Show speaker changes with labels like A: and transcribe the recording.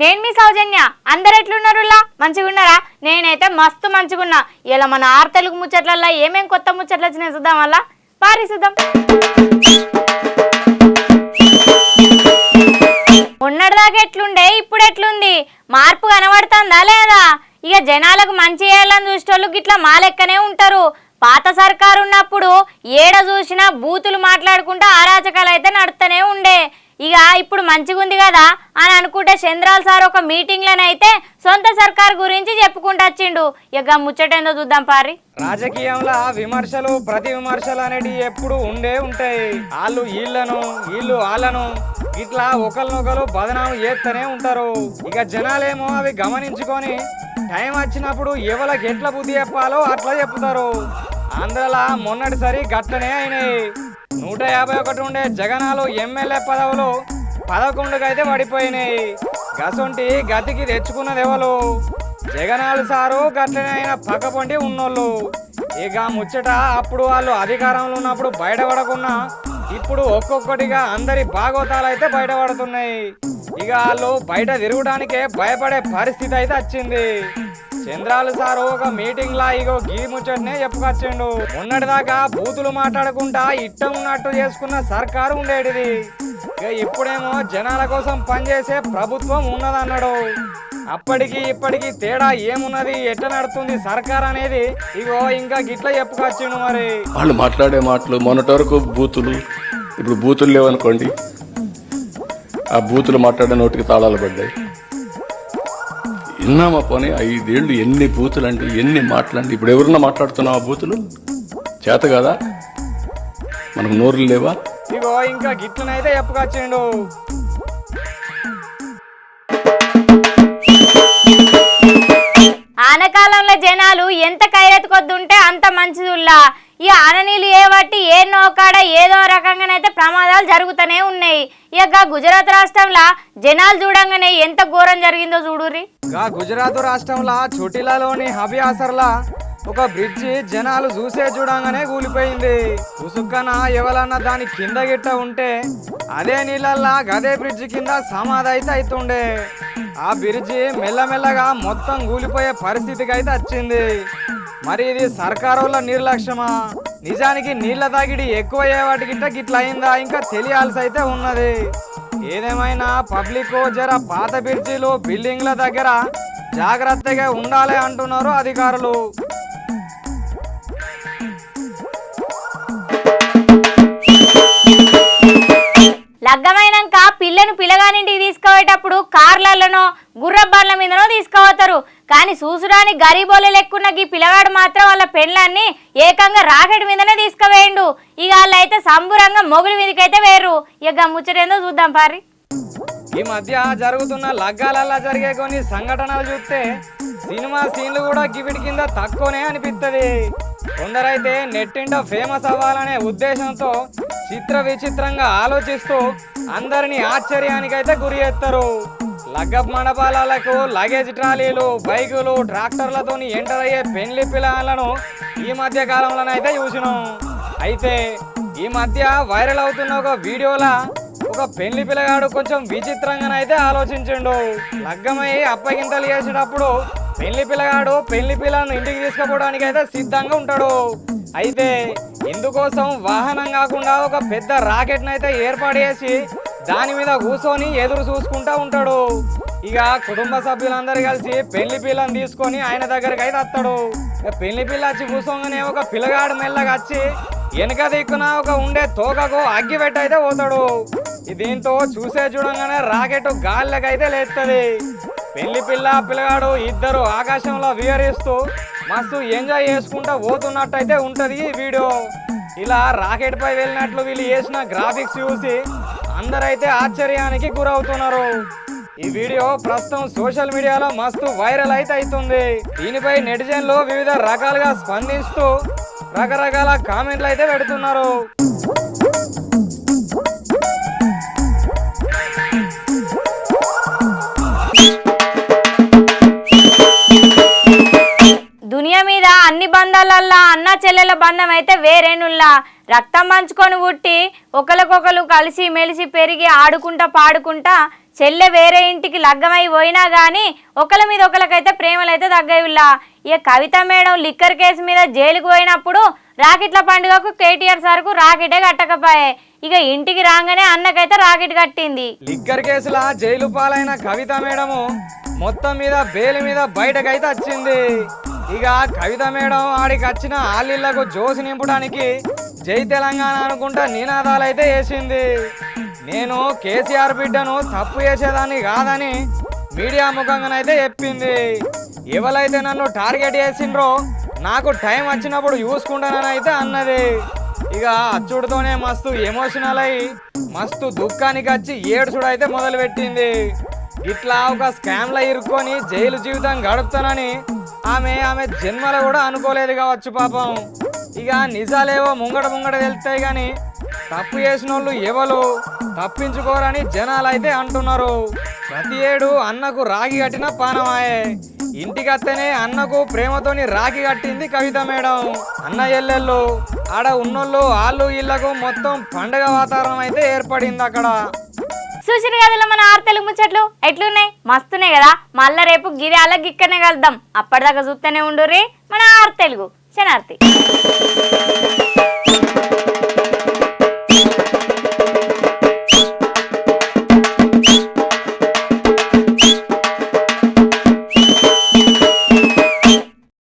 A: నేను మీ సౌజన్య. అందరు ఎట్లున్నారులా? మంచిగా ఉన్నారా నేనైతే మస్తు మంచిగున్నా. ఇలా మన ఆరు తెలుగు ముచ్చట్లల్లో ఏమేం కొత్త ముచ్చట్లు వచ్చినాయి చూద్దాం వల్ల పారి చూద్దాం. మొన్నటిదాకా ఎట్లుండే? ఇప్పుడు ఎట్లుంది? మార్పు కనబడుతుందా లేదా? ఇక జనాలకు మంచి చేయాలని చూసేటోళ్ళు గిట్లా మా లెక్కనే ఉంటారు. పాత సర్కారు ఉన్నప్పుడు ఏడ చూసినా బూతులు మాట్లాడుకుంటా అరాచకాలు అయితే నడుతూనే ఉండే. ఇక ఇప్పుడు మంచిగుంది కదా అని అనుకుంటే చంద్రాల్ సార్ ఒక మీటింగ్లోనైతే సొంత సర్కార్ గురించి చెప్పుకుంటూ వచ్చిండు. ఇక ముచ్చటేందో చూద్దాం పారి.
B: రాజకీయంలో విమర్శలు ప్రతి విమర్శలు అనేటివి ఎప్పుడు ఉండే ఉంటాయి. వాళ్ళు వీళ్ళను వీళ్ళు వాళ్ళను ఇట్లా ఒకరినొకరు బదనాలు చేస్తూనే ఉంటారు. ఇక జనాలేమో అవి గమనించుకొని టైం వచ్చినప్పుడు ఎవరికి ఎట్లా బుద్ధి చెప్పాలో అట్లా చెప్తారు. ఆంధ్రలా మొన్నటిసారి గట్లనే అయినాయి. నూట యాభై ఒకటి ఉండే జగనాలు ఎమ్మెల్యే పదవులు పదకొండుకైతే పడిపోయినాయి. గసొంటి గతికి తెచ్చుకున్నది ఎవరు జగనాలు సారు గట్లనే అయిన పక్కపొంటి ఉన్నోళ్ళు. ఇక ముచ్చట అప్పుడు వాళ్ళు అధికారంలో ఉన్నప్పుడు బయటపడకున్నా ఇప్పుడు ఒక్కొక్కటిగా అందరి భాగవతాలు అయితే బయటపడుతున్నాయి. ఇక వాళ్ళు బయట తిరగడానికే భయపడే పరిస్థితి అయితే వచ్చింది. చంద్రాలు సారు ఒక మీటింగ్ లా ఇగో గీ ముచ్చటనే చెప్పుకొచ్చిండు. మొన్నటిదాకా బూతులు మాట్లాడకుండా ఇట్ట ఉన్నట్టు చేసుకున్న సర్కారు ఉండేటిది. ఇక ఇప్పుడేమో జనాల కోసం పనిచేసే ప్రభుత్వం ఉన్నదన్నాడు. అప్పటికి ఇప్పటికి తేడా ఏమున్నది ఎట్లా నడుతుంది సర్కార్ అనేది ఇగో ఇంకా గిట్ల చెప్పుకొచ్చిండు మరి.
C: వాళ్ళు మాట్లాడే మాటలు మొన్నటి వరకు బూతులు ఇప్పుడు బూతులు లేవనుకోండి ఆ బూతులు మాట్లాడే నోటికి తాళాలు పడ్డాయి. విన్నామా పోనీ? ఐదేళ్ళు ఎన్ని బూతులు అంటే ఎన్ని మాటలంటే ఇప్పుడు ఎవరన్నా ఆ బూతులు? చేత కదా? మనకు నోరులు లేవా?
B: ఇగో ఇంకా గిట్లనైతే చెప్పుకొచ్చిండు
A: ఆనకాలంలో జనాలు ఎంత కైరత్ కొద్దుంటే అంత మంచిదిల్లా. ఈ ఆననీళ్ళు ఏ బట్టి ఏ నోకాడ ఏదో రకంగానైతే ప్రమాదాలు జరుగుతూనే ఉన్నాయి. ఇక గుజరాత్ రాష్ట్రంలో జనాలు చూడంగానే ఎంత ఘోరం జరిగిందో చూడుర్రి.
B: గుజరాత్ రాష్ట్రంలో చోటిలాలోని హబియాసర్లా ఒక బ్రిడ్జి జనాలు చూసే చూడంగానే కూలిపోయింది. ఉసుక్కన ఎవరన్నా దాని కింద గిట్ట ఉంటే అదే నీళ్ళల్లా గదే బ్రిడ్జి కింద సమాధి అయితే అవుతుండే ఆ బ్రిడ్జి మెల్లమెల్లగా మొత్తం కూలిపోయే పరిస్థితికి అయితే వచ్చింది. మరి ఇది సర్కారుల నిర్లక్ష్యమా? నిజానికి నీళ్ళ తాగిడి ఎక్కువ వాటి గిట్ట గిట్ల అయిందా? ఇంకా తెలియాల్సి అయితే ఉన్నది. ఏదేమైనా పబ్లిక్ జర పాత బ్రిడ్జిలు బిల్డింగ్ల దగ్గర జాగ్రత్తగా ఉండాలి అంటున్నారు అధికారులు.
A: లగ్గమైనాక పిల్లను పిల్లగానింటికి తీసుకుపోయేటప్పుడు కార్లలోనో గుర్రబార్ల మీదనో తీసుకోవతారు కానీ చూసుడానికి గరీబోలు లెక్కున్న ఈ పిల్లగాడు మాత్రం వాళ్ళ పెళ్ళాన్ని ఏకంగా రాకెట్ మీదనే తీసుకువేయండు ఇక వాళ్ళైతే సంబురంగా మొగుడి మీదకైతే వేరు ఇక ముచ్చటేందో చూద్దాం పారి.
B: ఈ మధ్య జరుగుతున్న లగ్గాలల్లా జరిగే కొన్ని సంఘటనలు చూస్తే సినిమా సీన్లు కూడా గివిడి కింద తక్కువనే అనిపిస్తుంది కొందరైతే నెట్టింట ఫేమస్ అవ్వాలనే ఉద్దేశంతో చిత్ర విచిత్రంగా ఆలోచిస్తూ అందరినీ ఆశ్చర్యానికైతే గురి చేస్తారు లగ్గప్ మండపాలకు లగేజ్ ట్రాలీలు బైకులు ట్రాక్టర్లతో ఎంటర్ అయ్యే పెళ్ళి పిల్లలను ఈ మధ్య కాలంలోనైతే చూసినాం. అయితే ఈ మధ్య వైరల్ అవుతున్న ఒక వీడియోలా ఒక పెళ్ళి పిల్లగాడు కొంచెం విచిత్రంగానైతే ఆలోచించిండు. లగ్గమై అప్పగింతలు చేసేటప్పుడు పెళ్ళి పిల్లగాడు పెళ్ళి పిల్లను ఇంటికి తీసుకుపోవడానికి అయితే సిద్ధంగా ఉంటాడు. అయితే ఇందుకోసం వాహనం కాకుండా ఒక పెద్ద రాకెట్ అయితే ఏర్పాటు చేసి దాని మీద కూర్చొని ఎదురు చూసుకుంటా ఉంటాడు. ఇక కుటుంబ సభ్యులందరూ కలిసి పెళ్ళి పిల్లని తీసుకొని ఆయన దగ్గరికి అయితే వస్తాడు. ఇక పెళ్ళి పిల్ల వచ్చి కూర్చోగానే ఒక పిల్లగాడు మెల్లగా వచ్చి వెనక దిక్కున ఒక ఉండే తోకకు అగ్గి పెట్టయితే పోతాడు. దీంతో చూసే చూడంగానే రాకెట్ గాలిలోకి అయితే లేస్తుంది పెళ్ళి పిల్ల పిల్లగాడు ఇద్దరు ఆకాశంలో విహరిస్తూ మస్తు ఎంజాయ్ చేసుకుంటూ పోతున్నట్టయితే ఉంటది ఈ వీడియో. ఇలా రాకెట్ పై వెళ్ళినట్లు వీళ్ళు చేసిన గ్రాఫిక్స్ చూసి అందరైతే ఆశ్చర్యానికి గురవుతున్నారు. ఈ వీడియో ప్రస్తుతం సోషల్ మీడియాలో మస్తు వైరల్ అయితే అవుతుంది. దీనిపై నెటిజన్లు వివిధ రకాలుగా స్పందిస్తూ రకరకాల కామెంట్లు అయితే పెడుతున్నారు.
A: అయితే వేరేనుల్లా. రక్తం పంచుకొని పుట్టి ఒకరికొకరు కలిసి మెలిసి పెరిగి ఆడుకుంటా పాడుకుంటా చెల్లె వేరే ఇంటికి లగ్గమై పోయినా కానీ ఒకరి మీద ఒకరికైతే ప్రేమలైతే తగ్గవులా ఇక కవిత మేడం లిక్కర్ కేసు మీద జైలుకు పోయినప్పుడు రాకెట్ల పండుగకు కేటీఆర్ సార్కు రాకెటే కట్టకపోయే. ఇక ఇంటికి రాగానే అన్నకైతే రాకెట్ కట్టింది.
B: లిక్కర్ కేసులా జైలు పాలైన కవిత మేడము మొత్తం మీద బెయిల్ మీద బయటకైతే వచ్చింది. ఇక కవిత మేడం ఆడికి వచ్చిన ఆలిళ్ళకు జోసి నింపడానికి జై తెలంగాణ అనుకుంటా నినాదాలు అయితే వేసింది. నేను కేసీఆర్ బిడ్డను తప్పు చేసేదాన్ని కాదని మీడియా ముఖంగానైతే చెప్పింది. ఎవరైతే నన్ను టార్గెట్ చేసిండ్రో నాకు టైం వచ్చినప్పుడు చూసుకుంటానని అయితే అన్నది. ఇక అచ్చుడితోనే మస్తు ఎమోషనల్ అయ్యి మస్తు దుఃఖానికి వచ్చి ఏడుచుడు అయితే మొదలుపెట్టింది. ఇట్లా ఒక స్కామ్లో ఇరుక్కొని జైలు జీవితం గడుపుతానని ఆమె ఆమె జన్మలో కూడా అనుకోలేదు కావచ్చు పాపం. ఇక నిజాలేవో ముంగడ ముంగడ వెళ్తాయి కానీ తప్పు చేసిన వాళ్ళు ఎవరు? తప్పించుకోరని జనాలు అయితే అంటున్నారు. ప్రతి ఏడు అన్నకు రాగి కట్టిన పానమాయే. ఇంటికి వస్తేనే అన్నకు ప్రేమతోని రాగి కట్టింది కవిత మేడం. అన్న ఎల్లెళ్ళు. ఆడ ఉన్నోళ్ళు వాళ్ళు ఇళ్ళకు మొత్తం పండగ వాతావరణం అయితే ఏర్పడింది అక్కడ.
A: చూసిన కదలా మన ఆరు తెలుగు ముచ్చట్లు? ఎట్లున్నాయి? మస్తున్నాయి కదా. మళ్ళా రేపు గిరి అలా గిక్కనే కలుద్దాం. అప్పటిదాకా చూస్తూనే రే మన ఆరు తెలుగు. శనార్థి